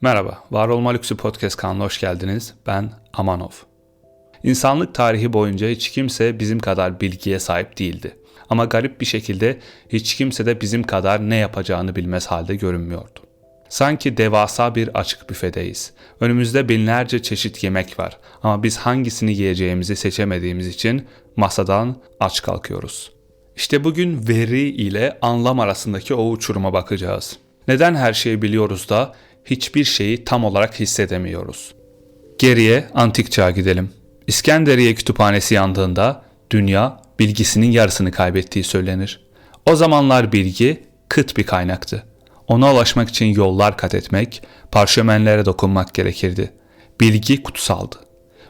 Merhaba, Var Olma Lüksü Podcast kanalına hoş geldiniz. Ben Amanov. İnsanlık tarihi boyunca hiç kimse bizim kadar bilgiye sahip değildi. Ama garip bir şekilde hiç kimse de bizim kadar ne yapacağını bilmez halde görünmüyordu. Sanki devasa bir açık büfedeyiz. Önümüzde binlerce çeşit yemek var ama biz hangisini yiyeceğimizi seçemediğimiz için masadan aç kalkıyoruz. İşte bugün veri ile anlam arasındaki o uçuruma bakacağız. Neden her şeyi biliyoruz da hiçbir şeyi tam olarak hissedemiyoruz? Geriye antik çağa gidelim. İskenderiye kütüphanesi yandığında dünya bilgisinin yarısını kaybettiği söylenir. O zamanlar bilgi kıt bir kaynaktı. Ona ulaşmak için yollar kat etmek, parşömenlere dokunmak gerekirdi. Bilgi kutsaldı.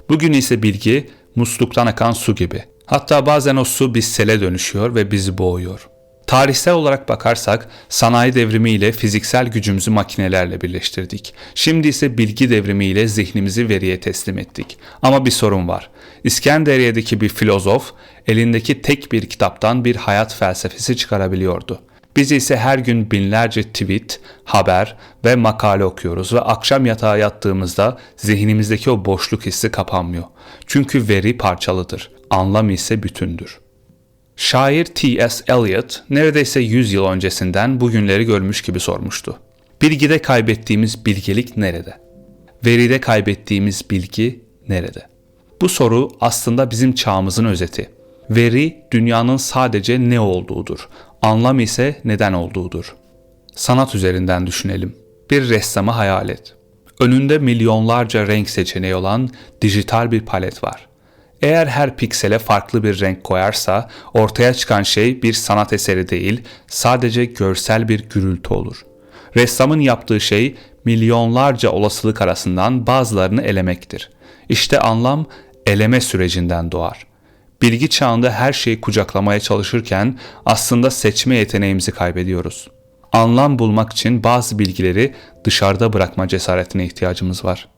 Bugün ise bilgi musluktan akan su gibi. Hatta bazen o su bir sele dönüşüyor ve bizi boğuyor. Tarihsel olarak bakarsak sanayi devrimi ile fiziksel gücümüzü makinelerle birleştirdik. Şimdi ise bilgi devrimi ile zihnimizi veriye teslim ettik. Ama bir sorun var. İskenderiye'deki bir filozof elindeki tek bir kitaptan bir hayat felsefesi çıkarabiliyordu. Biz ise her gün binlerce tweet, haber ve makale okuyoruz ve akşam yatağa yattığımızda zihnimizdeki o boşluk hissi kapanmıyor. Çünkü veri parçalıdır, anlam ise bütündür. Şair T.S. Eliot neredeyse 100 yıl öncesinden bugünleri görmüş gibi sormuştu. Bilgide kaybettiğimiz bilgelik nerede? Veride kaybettiğimiz bilgi nerede? Bu soru aslında bizim çağımızın özeti. Veri dünyanın sadece ne olduğudur. Anlam ise neden olduğudur. Sanat üzerinden düşünelim. Bir ressamı hayal et. Önünde milyonlarca renk seçeneği olan dijital bir palet var. Eğer her piksele farklı bir renk koyarsa ortaya çıkan şey bir sanat eseri değil, sadece görsel bir gürültü olur. Ressamın yaptığı şey milyonlarca olasılık arasından bazılarını elemektir. İşte anlam eleme sürecinden doğar. Bilgi çağında her şeyi kucaklamaya çalışırken aslında seçme yeteneğimizi kaybediyoruz. Anlam bulmak için bazı bilgileri dışarıda bırakma cesaretine ihtiyacımız var.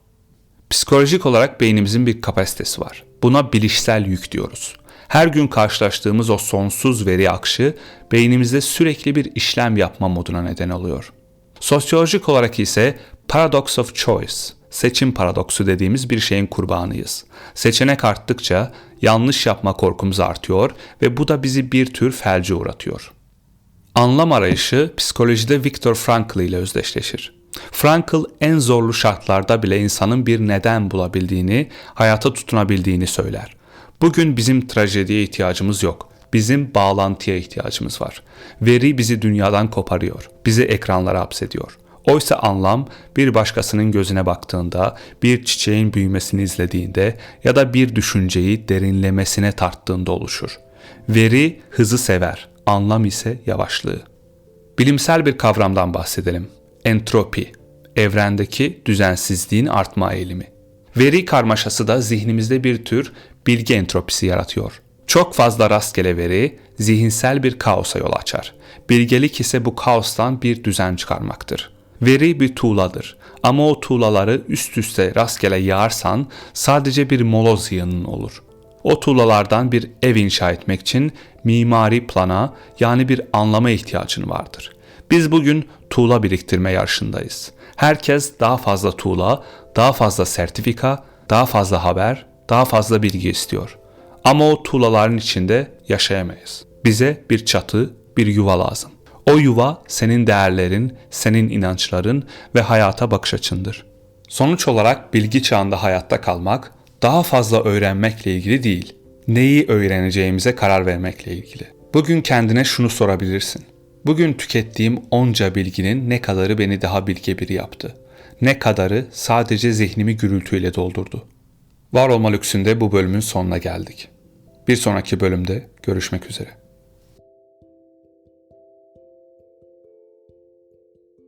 Psikolojik olarak beynimizin bir kapasitesi var. Buna bilişsel yük diyoruz. Her gün karşılaştığımız o sonsuz veri akışı beynimizde sürekli bir işlem yapma moduna neden oluyor. Sosyolojik olarak ise paradox of choice, seçim paradoksu dediğimiz bir şeyin kurbanıyız. Seçenek arttıkça yanlış yapma korkumuz artıyor ve bu da bizi bir tür felce uğratıyor. Anlam arayışı psikolojide Viktor Frankl ile özdeşleşir. Frankl en zorlu şartlarda bile insanın bir neden bulabildiğini, hayata tutunabildiğini söyler. Bugün bizim trajediye ihtiyacımız yok. Bizim bağlantıya ihtiyacımız var. Veri bizi dünyadan koparıyor, bizi ekranlara hapsediyor. Oysa anlam bir başkasının gözüne baktığında, bir çiçeğin büyümesini izlediğinde ya da bir düşünceyi derinlemesine tarttığında oluşur. Veri hızı sever, anlam ise yavaşlığı. Bilimsel bir kavramdan bahsedelim. Entropi, evrendeki düzensizliğin artma eğilimi. Veri karmaşası da zihnimizde bir tür bilgi entropisi yaratıyor. Çok fazla rastgele veri zihinsel bir kaosa yol açar. Bilgelik ise bu kaostan bir düzen çıkarmaktır. Veri bir tuğladır ama o tuğlaları üst üste rastgele yağarsan sadece bir moloz yığının olur. O tuğlalardan bir ev inşa etmek için mimari plana yani bir anlama ihtiyacın vardır. Biz bugün tuğla biriktirme yarışındayız. Herkes daha fazla tuğla, daha fazla sertifika, daha fazla haber, daha fazla bilgi istiyor. Ama o tuğlaların içinde yaşayamayız. Bize bir çatı, bir yuva lazım. O yuva senin değerlerin, senin inançların ve hayata bakış açındır. Sonuç olarak bilgi çağında hayatta kalmak daha fazla öğrenmekle ilgili değil, neyi öğreneceğimize karar vermekle ilgili. Bugün kendine şunu sorabilirsin. Bugün tükettiğim onca bilginin ne kadarı beni daha bilge biri yaptı? Ne kadarı sadece zihnimi gürültüyle doldurdu? Var olma lüksünde bu bölümün sonuna geldik. Bir sonraki bölümde görüşmek üzere.